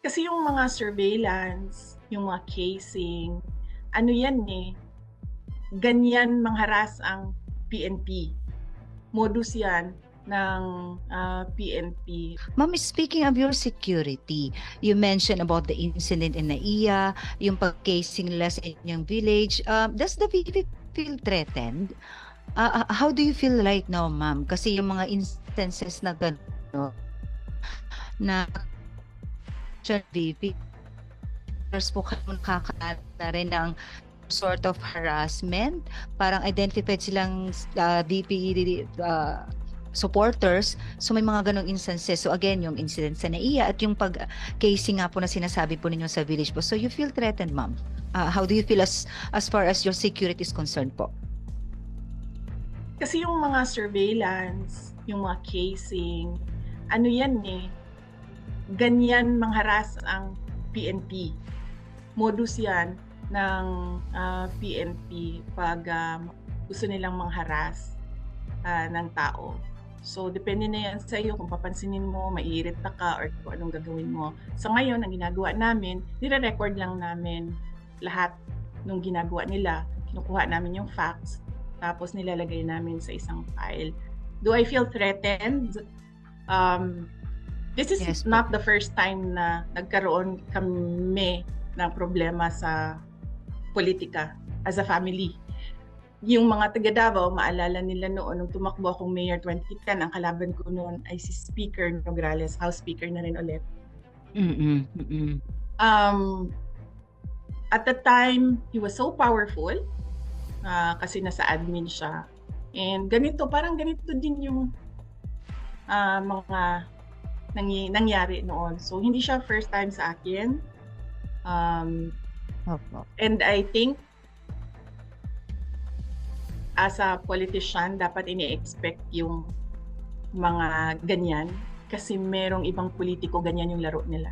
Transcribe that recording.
Kasi yung mga surveillance, yung mga casing, ano yan eh, ganyan mangharas ang PNP. Modus yan ng ah, PNP. Ma'am, speaking of your security, you mentioned about the incident in Naiya, yung pag-casing nila sa inyong village. Um, does the VP feel threatened? Uh, uh, how do you feel right now, ma'am? Kasi yung mga instances na gano'n, na siya VP, first po kayo nakakalat na rin ng sort of harassment. Parang identified silang uh, VP uh, supporters. So may mga ganong instances. So again, yung incident sa NAIA at yung pag-casing nga po na sinasabi po ninyo sa village po. So you feel threatened, ma'am? Uh, how do you feel as, as far as your security is concerned po? Kasi yung mga surveillance, yung mga casing, ano yan eh, ganyan mangharas ang PNP. Modus yan ng uh, PNP pag um, gusto nilang mangharas uh, ng tao. So, depende na yan sa iyo kung papansinin mo, maiirita ka, or kung anong gagawin mo. Sa so, ngayon, ang ginagawa namin, nire-record lang namin lahat ng ginagawa nila. Kinukuha namin yung facts, tapos nilalagay namin sa isang file. Do I feel threatened? Um, this is yes, not the first time na nagkaroon kami ng problema sa politika as a family yung mga taga Davao, maalala nila noon nung tumakbo akong mayor 2010, ang kalaban ko noon ay si Speaker Nograles, House Speaker na rin ulit. Mm-mm, mm-mm. Um, at the time, he was so powerful uh, kasi nasa admin siya. And ganito, parang ganito din yung uh, mga nangy- nangyari noon. So, hindi siya first time sa akin. Um, and I think as a politician, dapat ini-expect yung mga ganyan kasi merong ibang politiko ganyan yung laro nila.